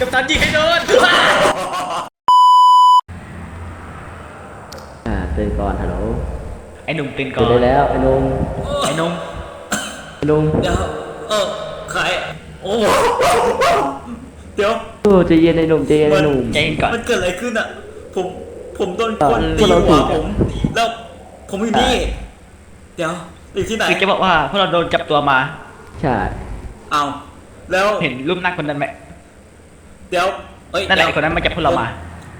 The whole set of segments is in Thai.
กับตันยิงให้โดนอ่าตื่นก่อนฮัลโหลไอ้หนุ่มตื่นก่อตื่นนได้แล้วไอ้หนุ่มไอ้หนุ่มไอ้หนุ่มเดี๋ยวเออใครโอ้เดี๋ยวโอ้ใจเย็นไอ้หนุ่มใจเย็นไอ้หนุ่มใจเย็นก่อนมันเกิดอะไรขึ้นอะ ผมผมโดนเออคนพตีวกเราหัวถูกผมแล้วผมอยู่นี่ เดี๋ยวอยู่ที่ไหนคือจะบอกว่าพวกเราโดนจับตัวมาใช่เอาแล้วเห็นรูปหน้าคนนั้นไหม เดี๋ยวเอ้ยนั่นแหละเดี๋ยวคนนั้นมาจับพวกเรามา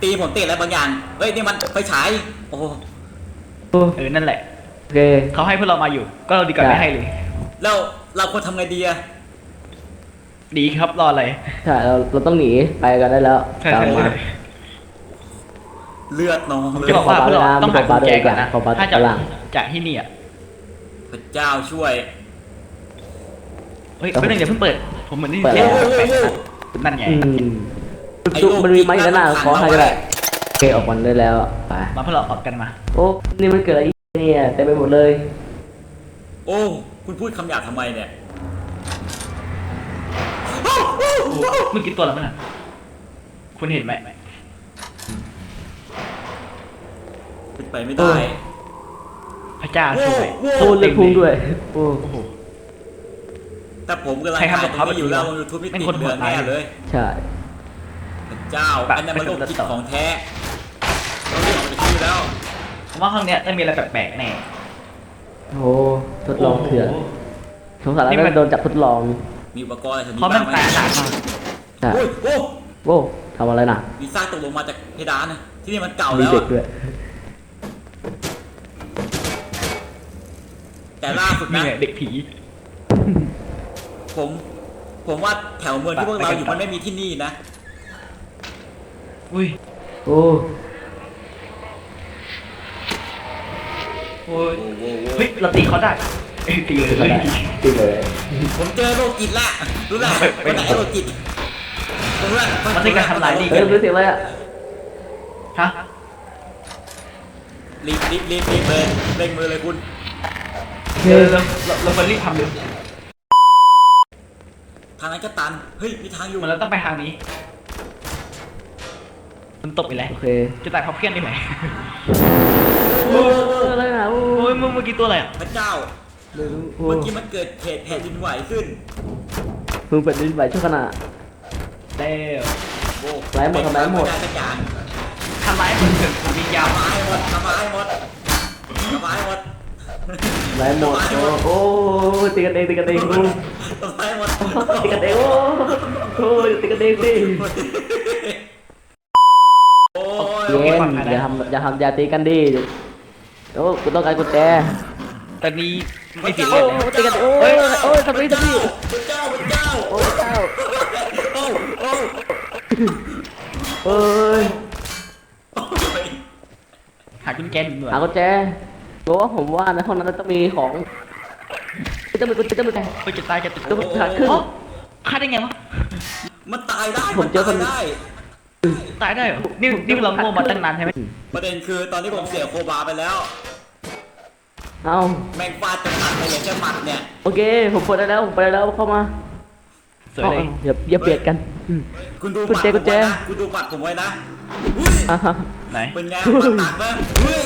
ตีผมตีอะไรบางอย่าง เฮ้ยนี่มันไฟฉายโอ้โอ้เออนั่นแหละโอเคเขาให้พวกเรามาอยู่ ก็เราดีกว่าใช่ไม่ให้เลย แล้วเราควรทำไงดีอะดีครับรออะไรใช่เราเราต้องหนีไปกันได้แล้วใช่ตามใช่มา ใช่เลือดนองเลจะยบอกว่าพวกเราต้องหากุญแจก่อนนะขอบัตรถ้าจากฝรั่ง จากที่นี่อะพระเจ้าช่วยเฮ้ยไม่ต้องอย่าเพิ่งเปิด ผมเหมือนได้ยินเปิดเสียงแล้วแปลกๆ นั่นไง อืมไอ้จุลูกมันมีไม้อยู่ด้านหน้าที่ขอให้ขังก็เราไว้ได้โอเคออกมันได้แล้วไปมาพวกเราออกกันมาโอ้นี่มันเกิดอะไรเนี่ยเต็มไปหมดเลยโอ้คุณพูดคำหยาบทำไมเนี่ยเมื่อกี้ตัวอะไรมันอะคุณเห็นไหมเป็นไปไม่ได้พระเจ้าช่วยโอ้โอ้เลือดพุ่งด้วยโอ้โอ้โห แต่ผมกำลังใครทำถ่ายกับตรเขางนี้อยู่แล้วแบบนี้ยูทูบไม่เป็นติดคนเหลืองโหดร้ายแน่เลยใช่พระเจ้าแบบอันนั้นมันโรคจิตไปทำของแท้เราเรียกออกจากที่แล้วผมว่าห้องเนี้ยต้องมีอะไรแปลกๆแน่โอ้ทดลองเถื่อนโโหสงสัยนี่แล้วมันโดนจับทดลองมีอุปกรณ์อะไรแถวนี้เพราะมันบ้างไหมแตกต่างมากใช่โอ้ยโอ้โว้ทำอะไรน่ะมีซากตกลงมาจากเพดานนะที่นี่มันเก่ามีแล้วเด็กอะด้วยแต่ล่าสุดมีนะไงเด็กผี ผม ผมว่าแถวเมืองที่พวกเราอยู่ไปกันมันไม่มีที่นี่นะ อุ้ย โอ้โอ้ยเฮ้ยเราตีเขาได้เอ้ยตีเลยไม่ได้จริงเลยผมเจอโรคจิตละรู้ละไปไปคนไหนโรคจิตรู้ละมันเป็นการทำลายนี่เฮ้ยรู้เสียงอะไรอะฮะรีบรีบรีบรีบเลยเร่งมือเลยคุณเออเราเราเราควรรีบทำเลยทางนั้นก็ตัน เฮ้ย มีทางอยู่ มันเราต้องไปทางนี้ มันตกไปแล้ว โอเคจะตายเพราะเพื่อนได้ไหมโอ้อะไรน่ะโอ้โอ้ยเมื่อเมื่อกี้ตัวอะไรอะ พระเจ้า ไม่รู้โอ้เมื่อกี้มันเกิดเหตุแผ่นดินไหวขึ้น เพิ่งเป็นดินไหวชั่วขณะแล้วโอ้ไหลหมดทำไมหมดไได้สักอย่างทำร้ายคนถึงผมมียาว ทำร้ายหมดทำร้ายหมดทำร้ายหมด ไหลหมดโอ้โอ้ตีกันเองตีกันเองโอ้ทำร้ายหมดตีกันเองโอ้โอ้ตีกันเองสิโอ้ยเย็นอย่าทำอย่าทำอย่าตีกันดิโอ้กูต้องการกุญแจตอนนี้ไม่ผิดโอ้เลยนะตีกันโอ้ยโอ้ยทำนี่ทำนี่พระเจ้าพระเจ้าโอ้ยเจ้าโอ้โอ้เอ้ยโอ้ยหากุญแจหนึ่งหน่วยหากุญแจ บอกว่าผมว่าในห้องนั้นต้องมีของจะมีกุญแจจะมีกุญแจเฮ้ยจะตายจะตายต้องหาขึ้นโอ้ฆ่าได้ไงวะมันตายได้ผมเจอคนตายได้ตายได้เหรอนี่นี่เราโง่มาตั้งนานใช่ไหมประเด็นคือตอนนี้ผมเสียโคบาไปแล้วเอาแมงฟาดจะตัดไปอย่างแค่หมัดเนี่ยโอเคผมเปิดได้แล้วผมเปิดได้แล้วเข้ามาสวยเลยอาอย่าอย่าเบียดกันอืมคุณดูกุญแจหมัดผมไว้กุญแจนะคุณดูหมัดผมไว้นะอุ้ยอ่าฮะไหนเป็นไงหมัดตัดไหมเฮ้ย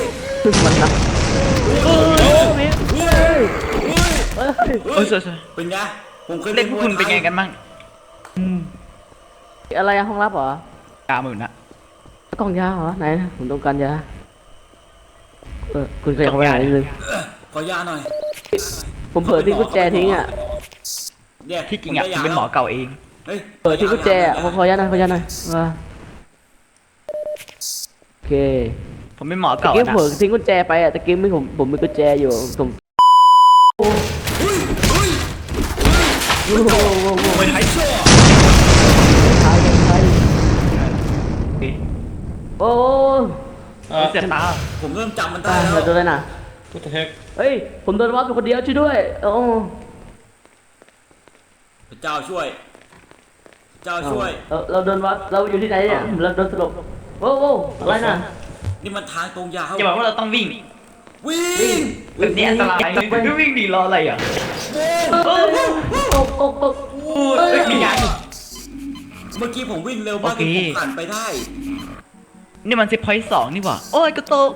มันนะ เฮ้ยเฮ้ยเอ้ยสวยเป็นไงผมเคยเล่นพวกคุณเป็นไงกันบ้างอะไรอะห้องลับเหรอกาหมื่นนะกล่องยาเหรอไหนผมต้องการยาเออคุณขยับเข้าไปหน่อยนิดนึงขอยาหน่อยผมเผลอทิ้งกุญแจทิ้งอะเนี่ยที่จริงอะผผมได้ยาเป็นหมอเก่าเองเฮ้ยเปิดทิ้งกุญแจอะผมขอยาหน่อยขอยาหน่อยว่าโอเค ผมเป็นหมอตะเก่ากี้นะเผลอทิ้งกุญแจไปอะตะกี้ไม่ผมผมมีกุญแจอยู่ผมเฮ้ยเฮ้ยโอ้โหโอ้โหโอ้โหไม่ใช่ชั่วใช่ใช่เฮ้ยโอ้โหเสียตาผมเริ่มจำมันตาได้ยแล้เราวโดนเลยนะพุทธเทพเฮ้ยผมโดนวัดเป็นคนเดียวช่วยด้วยโอ้พระเจ้าช่วยพระเจ้าช่วย เราเราโดนวัดเราอยู่ที่ไหนเนี่ยเราโดนสลบโอ้โหอะไรน่ะ นี่มันทางตรงยาวจะบอกว่าเราต้องวิ่งวิ่งแบบนี้อันตรายไม่วิ่งดีรออะไรอะวิ่งโอ้โหโอ้โหโอ้โหเฮ้ยมียาอยู่เมื่อกี้ผมวิ่งเร็วมากโอเคจนผมผ่านไปได้ นี่มันเซฟพอยต์สองนี่หว่า โอ้ยกระโตก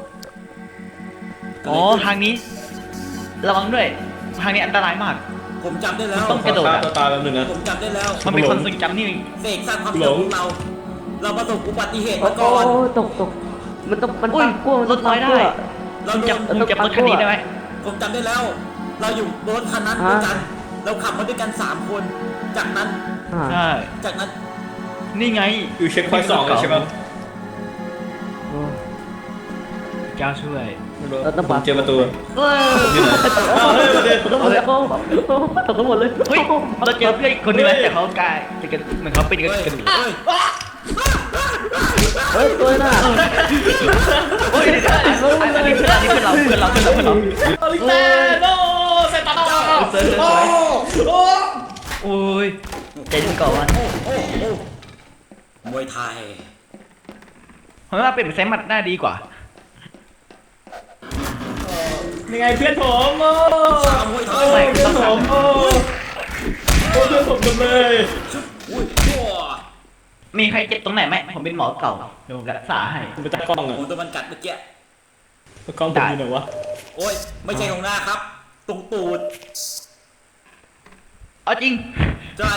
อ๋อทางนี้ ระวังด้วย ทางนี้อันตรายมาก ผมจำได้แล้วต้องกระโดดฆ่าอะตัวตายแป๊บนึงนะผมจำได้แล้ว มันเป็นคนทรงจำนี่เสกสร้างความหลเชื่งของเรา เราประสบอุบัติเหตุโอ้มาโหก่อนตกตก มันต้องมันอุ้ยปังกลัวมันรต้อถงลปัองยกได้ลัวเรามึงโดจับนมึงจับรถคันนี้ได้ไหมผมจำได้แล้ว เราอยู่บนคันนั้นอ่าด้วยกัน เราขับมาด้วยกันสามคน จากนั้น อ่าใช่จากนั้น นี่ไงอยู่เช็คพอยต์สองเลยใช่ปะโอ้ เจ้าช่วยไม่รู้เราต้องผมปรับเจอประตูเฮ้ยนี่ไหนอ้าวเฮ้ยเด็ดตกทั้งหมดแล้วตกทั้งหมดเลยเฮ้ยเราเจอเพื่อนอีกคนนึงแล้วแต่เขากลายเป็นกันเหมือนเขาเป็นกันเฮ้ยกระดูกเฮ้ย เฮ้ยตัวน่ะเฮ้ยอันนี้เพื่อนอันนี้เพื่อนเราเพื่อนเราเพื่อนเราเพื่อนเราอลิเตโนเซตันโอ้โอ้โอ้ยใจเย็นก่อนมวยไทยผมว่าเป็นไซมัดน่าดีกว่ายังไงเพื่อนผมโอ้ยเพื่อนผมโอ้โอ้เพื่อนผมกันเลยอุ้ย มีใครเจ็บตรงไหนไหมผมเป็นหมอเก่าเดี๋ยวผมรักษาให้ผมไปตากล้องอะผมตัวมันกัดเมื่อกี้ตากล้องผมอยู่ไหนวะโอ้ย ไม่ใช่ตรงหน้าครับ ตรงตูดเอาจริง ใช่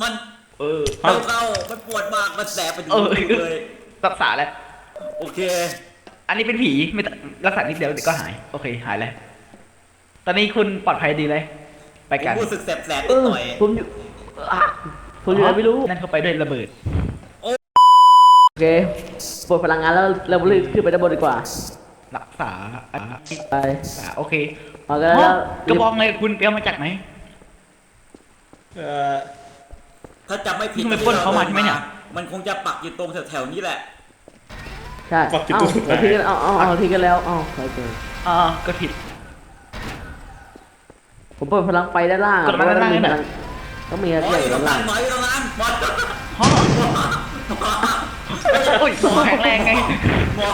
มันเออเข้าเข้ามันปวดมาก มันแสบไปถึงเออ ตูดเลย รักษาแล้ว โอเค อันนี้เป็นผีไม่ต้องรักษานิดเดียวเดี๋ยวก็หาย โอเค หายแล้ว ตอนนี้คุณปลอดภัยดีเลย ไปผมกัน รู้สึกแสบแสบเอนิดอหน่อย ผมอยู่อะ ผมอยู่ไหนไม่รู้นั่นเข้าไปด้วยระเบิด โอเคปลดพลังงานแล้วเรารีบขึ้นไปด้านบนดีกว่า รักษาอะไปรักษาโอเคมากันอ๋แล้วอกระบองเลยคุณเปียวมาจากไหน เอ่อถ้าจำไม่ผิดทำไมปล้นเขามาใช่ไหมเนี่ย มันคงจะปักอยู่ตรงแถวๆนี้แหละ ใช่ปักจุดเอ้าตรงไหนเราทิ้งกันเอาเอาเอาทิ้งกันแล้วเอ้าใครเจออ่าก็ผิด ผมเปิดพลังไปด้านล่างกดมาด้านล่างเพระนี่ว่น่ะต้ องมีอะไรโอ้ยอยู่ตรด้างนนั้ล่างนหน่อยตรงนั้นหมดฮะโอ้ยสมองแข็งแรงไง หมด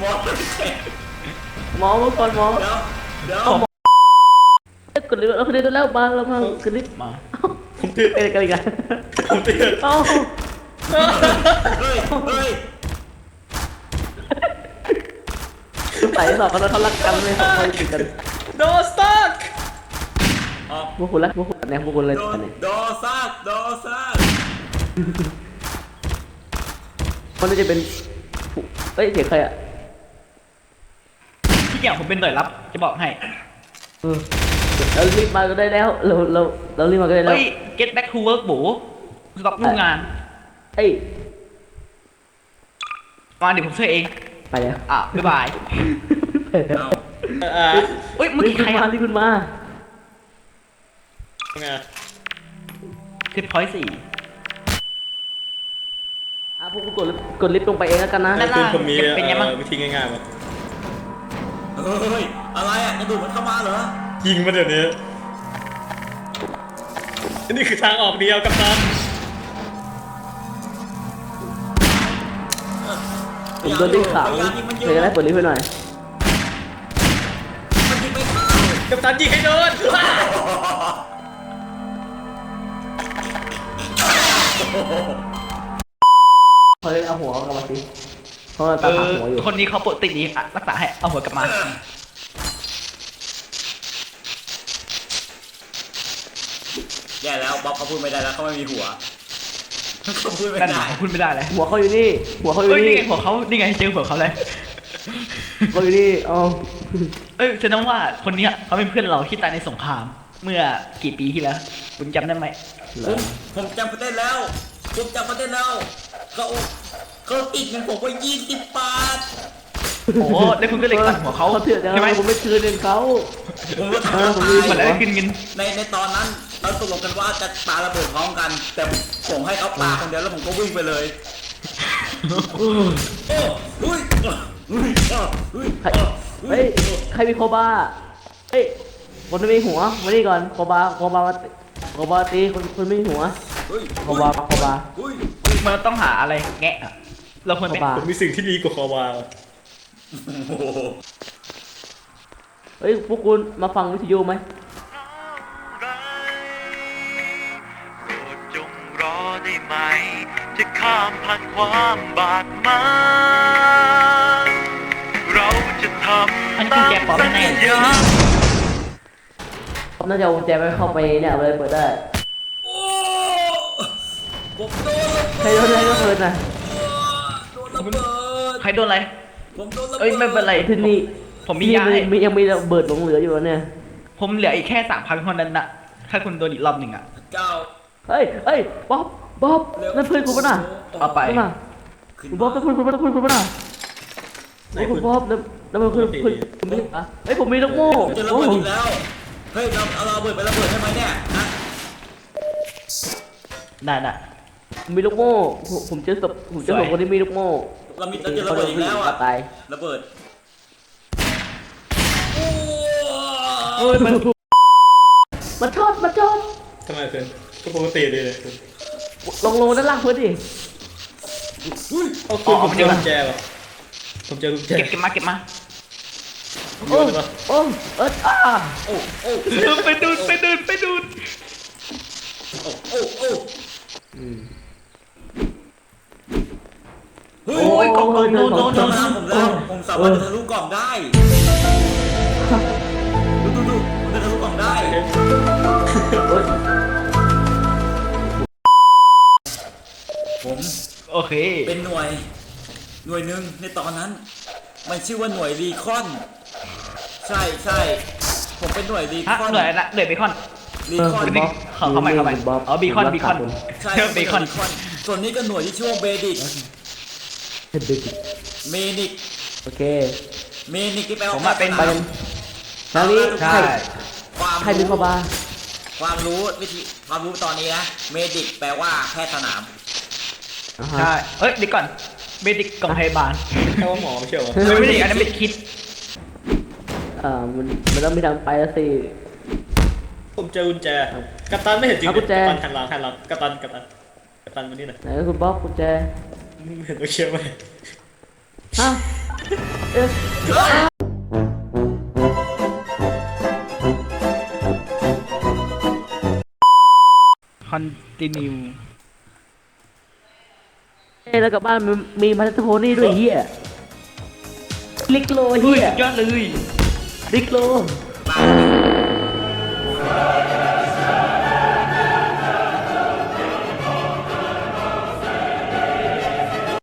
หมดหมอมาก่อนหมอเดี๋ยวเดี๋ยวเอ้ยกดลิฟต์เราขึ้นลิฟต์แล้วมาเรามาขึ้นลิฟต์มาผมติดเอ้ยกันอีกแล้วผมติดเอ้าเฮ้ยเฮ้ยใส่สอบกันแล้วเขารักกันไม่เขาเขาติดกันโดสตั๊กออก พวกคุณละพวกคุณแนวพวกคุณเลยโดติดนกันเนี่ยโดซากโดซากมันน่าจะเป็นผู้เอ้ยเสียงใครอะที่อย่างผมเป็นหน่วยรับ จะบอกให้เออเรารีบมาก็ได้แล้ว เราเราเรารีบมาก็ได้แล้วเฮ้ย get back to work บูสต็อปลูกงานเอ้ยมาเดี๋ยวผมช่วยเอง ไปแล้วอะบ๊ายบายไปแล้วเอาอ่าเฮ้ยเมื่อรีบกี้ขึ้ใครนมาอะรีบขึ้นมา ไงคลิปพอยต์สี่อะพวกคุณกดลิฟต์กดลิฟต์ลงไปเองแล้วกันนะนั่นคืนผมมีเป็นไงบ้างเอ่อวิธีง่ายๆมั้ยเฮ้ย อะไรอะกระดูกมันเข้ามาเหรอ ยิงมาเดี๋ยวนี้อันนี้คือทางออกเดียวกับตันผมโดนดิ้งขังพยายามยิงมันเยเคยจะได้อะเปิดลิฟต์ให้หน่อย มันยิงไม่เข้ากับตันยิงให้โดน เฮ้ยเอาหัวกลับมาสิเพราะว่าเอตามหาอหัวอยู่ คนนี้เขาปกติดีอะรักษาให้เอาหัวกลับมาแย่แล้วบ๊อบเขาพูดไม่ได้แล้วเขาไม่มีหัวเขาพูดไม่นั่นได้หมายคุณไม่ได้เลยหัวเขาอยู่นี่ หัวเขาอยู่เฮ้ยนี่นี่ไงหัวเขานี่ไงเจอหัวเขาเลยเขาอยู่นี่เอาเอ้ยแสดงว่าคนเนี้ยเขาเป็นเพื่อนเราที่ตายในสงคราม เมื่อกี่ปีที่แล้ว คุณจำได้ไหมผมผมจำประเด็นแล้ว ผมจำประเด็นแล้วเขาเขาติดเงินผมไว้ยี่สิบบาทโอ้โหแล้วคุณก็เลยตัดหัวเขาเขาเถื่อนจังใช่ไหมผมไม่คืนเงินเขาผมก็เออผมมีมันได้ขึ้นเงินในในตอนนั้นเราตกลงกันว่าจะปาระเบิดพร้อมกัน แต่ผมให้เขาปาคนเดียวแล้วผมก็วิ่งไปเลยโอ้อุ้ยอุ้ยอุ้ยใครเฮ้ยใครมีโคบาเฮ้ย คนที่มีหัวมานี่ก่อนโคบาโคบามาตีโคบาตีคนคนไม่มีหัวอุ้ยโคบาโคบาอุ้ยมันต้องหาอะไรแงะอะเราควรเป็นเข้ามาผมมีสิ่งที่ดีกว่าคอวาโอ้โหเฮ้ยพวกคุณมาฟังวิทยุไหมโปรดจงรอในได้ไหม จะข้ามผ่านความบาดหมางเราจะทอันนี้ำคือตามแกปลอมสัญแน่ๆญาผม น่าจะเอากุญแจไปเข้าไปเนี่ยเอาเลยเปิดได้โอ้ผมโดนระใครโดนอะไรก็เปิดนะโดนระเบิดใครโดนอะไร ผมโดนระเบิดเอ้ยไม่เป็นไร ที่นี่ผมมีที่ยาให้มียังมีระเบิดหลงเหลืออยู่เนี่ยผมเหลืออีกแค่สามพันคนนั้นน่ะถ้าคุณโดนอีกรอบหนึ่งอะ เก้าเฮ้ยเฮ้ยบ๊อบบ๊อบเร็วนั่นเพื่อนคุณปะน่ะเอาไป นั่นน่ะขึ้นคุณบ๊อบนั่นเพื่อนคุณปะนั่นเพื่อนคุณปะน่ะไอ้ยคุณบ๊อบนั่นนั่นมันคือเพื่อนคุณไม่ใช่อะเฮ้ยผมมีลูกโม่ผมจะระโอ้เบิดโหอีกแล้ว เฮ้ยเราเอาระเบิดไประเบิดให้ไหมเนี่ยฮะนั่นน่ะผมมีลูกโม่ผมผมเจอศพผมเจอศพคนที่มีลูกโม่เรามีเราจะระเบิดอีกแล้วเขาอะตายระเบิดเอ้ยมันมันชอบมันชอบทำไมเพื่อนก็ปกติดีเลยลงลงด้านล่างเพื่อนดิเอาคุณผมเจอกุญแจว่ะผมเจอกุญแจเก็บเก็บมาเก็บมา โยโอ้โอ้เอออ่าโอ้โอ้ไปดูดไปดูดไปดูดโอ้โอ้โอ้เฮ้ยโอ้ยกล่องโดนโดนโดนโดนทำผมแล้วผมสามารถทะลุกล่องได้ดูดูดูผมจะทะลุกล่องได้เอ้ยผมโอเค เป็นหน่วย หน่วยหนึ่งในตอนนั้น มันชื่อว่าหน่วยรีคอน ใช่ใช่ผมเป็นหน่วยรีฮะคอนเหนื่อยละเหนื่อยเบคอนรีคอนเบคเข้าเข้ามาเข้ามาอ๋อเบคอนเบคอนใช่เบคอนส่วนนี้ก็หน่วยที่ชื่อว่าเบดิกเด็กเมนิกโอเคเมนิกที่แปลผมว่าอะเป็นแพทย์สทางนี้ใช่ใครความใครเป็นพ่อบ้าความรู้วิธีความรู้ตอนนี้นะเมดิกแปลว่าแพทย์สนามอ่าฮะใช่เอ้ยเดี๋ยวก่อนเบดิกกล่องพยาบาลแค่ว่าหมอไม่เชื่อวะไม่ไม่ได้อันนั้นเป็นคิด อ่ามันมันต้องมีทางไปแล้วสิ ผมเจอกุญแจกัปตันไม่เห็นจริงเอากุญแจ กัปตันหันหลังหันหลังกัปตันกัปตันกัปตันมานี่หน่อยไหนคุณบ๊อบกุญแจไม่เห็นตัวเชื่อไหมฮะเอ๊ะคอนติเนียเอ๊ะแล้วกลับบ้านมันมีมาสโทนี่ด้วยเฮียลิกโลเฮ้เฮียยสุดยอดเลย ลิกโลปา